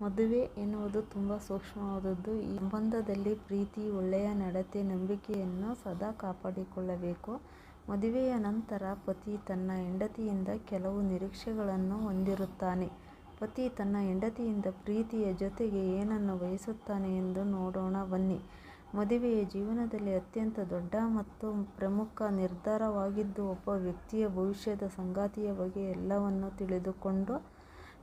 ಮದುವೆ ಎನ್ನುವುದು ತುಂಬಾ ಸೂಕ್ಷ್ಮವಾದದ್ದು. ಈ ಸಂಬಂಧದಲ್ಲಿ ಪ್ರೀತಿ, ಒಳ್ಳೆಯ ನಡತೆ, ನಂಬಿಕೆಯನ್ನು ಸದಾ ಕಾಪಾಡಿಕೊಳ್ಳಬೇಕು. ಮದುವೆಯ ನಂತರ ಪತಿ ತನ್ನ ಹೆಂಡತಿಯಿಂದ ಕೆಲವು ನಿರೀಕ್ಷೆಗಳನ್ನು ಹೊಂದಿರುತ್ತಾನೆ. ಪತಿ ತನ್ನ ಹೆಂಡತಿಯಿಂದ ಪ್ರೀತಿಯ ಜೊತೆಗೆ ಏನನ್ನು ಬಯಸುತ್ತಾನೆ ಎಂದು ನೋಡೋಣ ಬನ್ನಿ. ಮದುವೆಯ ಜೀವನದಲ್ಲಿ ಅತ್ಯಂತ ದೊಡ್ಡ ಮತ್ತು ಪ್ರಮುಖ ನಿರ್ಧಾರವಾಗಿದ್ದು, ಒಬ್ಬ ವ್ಯಕ್ತಿಯ ಭವಿಷ್ಯದ ಸಂಗಾತಿಯ ಬಗ್ಗೆ ಎಲ್ಲವನ್ನು ತಿಳಿದುಕೊಂಡ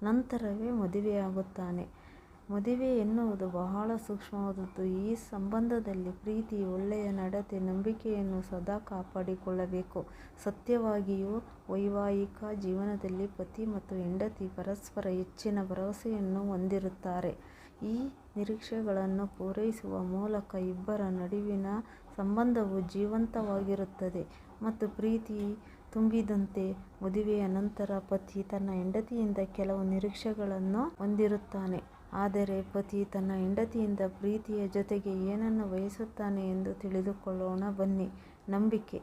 ನಂತರವೇ ಮದುವೆಯಾಗುತ್ತಾನೆ. ಮದುವೆ ಎನ್ನುವುದು ಬಹಳ ಸೂಕ್ಷ್ಮವಾದದ್ದು. ಈ ಸಂಬಂಧದಲ್ಲಿ ಪ್ರೀತಿ, ಒಳ್ಳೆಯ ನಡತೆ, ನಂಬಿಕೆಯನ್ನು ಸದಾ ಕಾಪಾಡಿಕೊಳ್ಳಬೇಕು. ಸತ್ಯವಾಗಿಯೂ ವೈವಾಹಿಕ ಜೀವನದಲ್ಲಿ ಪತಿ ಮತ್ತು ಹೆಂಡತಿ ಪರಸ್ಪರ ಹೆಚ್ಚಿನ ಭರವಸೆಯನ್ನು ಹೊಂದಿರುತ್ತಾರೆ. ಈ ನಿರೀಕ್ಷೆಗಳನ್ನು ಪೂರೈಸುವ ಮೂಲಕ ಇಬ್ಬರ ನಡುವಿನ ಸಂಬಂಧವು ಜೀವಂತವಾಗಿರುತ್ತದೆ ಮತ್ತು ಪ್ರೀತಿ ತುಂಬಿದಂತೆ. ಮದುವೆಯ ನಂತರ ಪತಿ ತನ್ನ ಹೆಂಡತಿಯಿಂದ ಕೆಲವು ನಿರೀಕ್ಷೆಗಳನ್ನು ಹೊಂದಿರುತ್ತಾನೆ. ಆದರೆ ಪತಿ ತನ್ನ ಹೆಂಡತಿಯಿಂದ ಪ್ರೀತಿಯ ಜೊತೆಗೆ ಏನನ್ನು ಬಯಸುತ್ತಾನೆ ಎಂದು ತಿಳಿದುಕೊಳ್ಳೋಣ ಬನ್ನಿ. ನಂಬಿಕೆ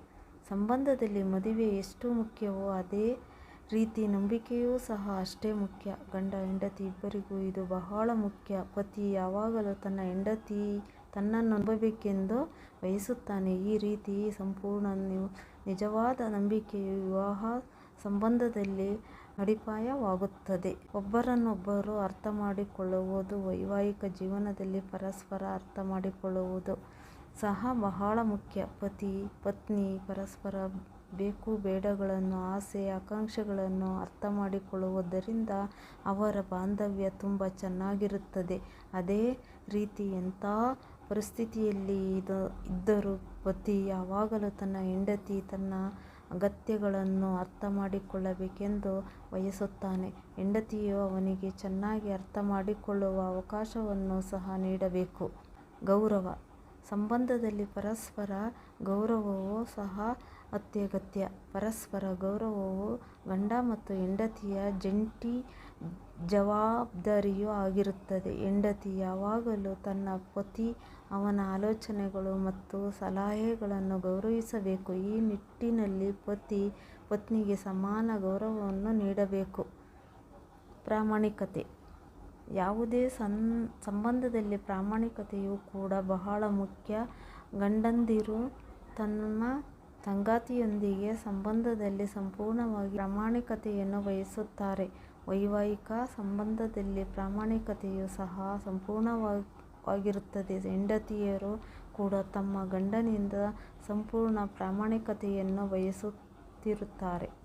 ಸಂಬಂಧದಲ್ಲಿ ಮದುವೆ ಎಷ್ಟು ಮುಖ್ಯವೋ ಅದೇ ರೀತಿ ನಂಬಿಕೆಯೂ ಸಹ ಅಷ್ಟೇ ಮುಖ್ಯ. ಗಂಡ-ಹೆಂಡತಿ ಇಬ್ಬರಿಗೂ ಇದು ಬಹಳ ಮುಖ್ಯ. ಪತಿ ಯಾವಾಗಲೂ ತನ್ನ ಹೆಂಡತಿ ತನ್ನನ್ನು ನಂಬಬೇಕೆಂದು ಬಯಸುತ್ತಾನೆ. ಈ ರೀತಿ ಸಂಪೂರ್ಣ, ನಿಜವಾದ ನಂಬಿಕೆಯು ವಿವಾಹ ಸಂಬಂಧದಲ್ಲಿ ಅಡಿಪಾಯವಾಗುತ್ತದೆ. ಒಬ್ಬರನ್ನೊಬ್ಬರು ಅರ್ಥ ಮಾಡಿಕೊಳ್ಳುವುದು ವೈವಾಹಿಕ ಜೀವನದಲ್ಲಿ ಪರಸ್ಪರ ಅರ್ಥ ಮಾಡಿಕೊಳ್ಳುವುದು ಸಹ ಬಹಳ ಮುಖ್ಯ. ಪತಿ-ಪತ್ನಿ ಪರಸ್ಪರ ಬೇಕು-ಬೇಡಗಳನ್ನು, ಆಸೆ-ಆಕಾಂಕ್ಷೆಗಳನ್ನು ಅರ್ಥ ಮಾಡಿಕೊಳ್ಳುವುದರಿಂದ ಅವರ ಬಾಂಧವ್ಯ ತುಂಬ ಚೆನ್ನಾಗಿರುತ್ತದೆ. ಅದೇ ರೀತಿ ಎಂಥ ಪರಿಸ್ಥಿತಿಯಲ್ಲಿ ಇದ್ದರೂ ಪತಿ ಯಾವಾಗಲೂ ತನ್ನ ಹೆಂಡತಿ ತನ್ನ ಅಗತ್ಯಗಳನ್ನು ಅರ್ಥ ಮಾಡಿಕೊಳ್ಳಬೇಕೆಂದು ಬಯಸುತ್ತಾನೆ. ಹೆಂಡತಿಯು ಅವನಿಗೆ ಚೆನ್ನಾಗಿ ಅರ್ಥ ಮಾಡಿಕೊಳ್ಳುವ ಅವಕಾಶವನ್ನು ಸಹ ನೀಡಬೇಕು. ಗೌರವ ಸಂಬಂಧದಲ್ಲಿ ಪರಸ್ಪರ ಗೌರವವೂ ಸಹ ಅತ್ಯಗತ್ಯ. ಪರಸ್ಪರ ಗೌರವವು ಗಂಡ ಮತ್ತು ಹೆಂಡತಿಯ ಜಂಟಿ ಜವಾಬ್ದಾರಿಯೂ ಆಗಿರುತ್ತದೆ. ಹೆಂಡತಿ ಯಾವಾಗಲೂ ತನ್ನ ಪತಿ, ಅವನ ಆಲೋಚನೆಗಳು ಮತ್ತು ಸಲಹೆಗಳನ್ನು ಗೌರವಿಸಬೇಕು. ಈ ನಿಟ್ಟಿನಲ್ಲಿ ಪತಿ, ಪತ್ನಿಗೆ ಸಮಾನ ಗೌರವವನ್ನು ನೀಡಬೇಕು. ಪ್ರಾಮಾಣಿಕತೆ ಯಾವುದೇ ಸನ್, ಸಂಬಂಧದಲ್ಲಿ ಪ್ರಾಮಾಣಿಕತೆಯು ಕೂಡ ಬಹಳ ಮುಖ್ಯ. ಗಂಡಂದಿರು ತಮ್ಮ ಸಂಗಾತಿಯೊಂದಿಗೆ ಸಂಬಂಧದಲ್ಲಿ ಸಂಪೂರ್ಣವಾಗಿ ಪ್ರಾಮಾಣಿಕತೆಯನ್ನು ಬಯಸುತ್ತಾರೆ. ವೈವಾಹಿಕ ಸಂಬಂಧದಲ್ಲಿ ಪ್ರಾಮಾಣಿಕತೆಯು ಸಹ ಸಂಪೂರ್ಣವಾಗಿರುತ್ತದೆ. ಹೆಂಡತಿಯರು ಕೂಡ ತಮ್ಮ ಗಂಡನಿಂದ ಸಂಪೂರ್ಣ ಪ್ರಾಮಾಣಿಕತೆಯನ್ನು ಬಯಸುತ್ತಿರುತ್ತಾರೆ.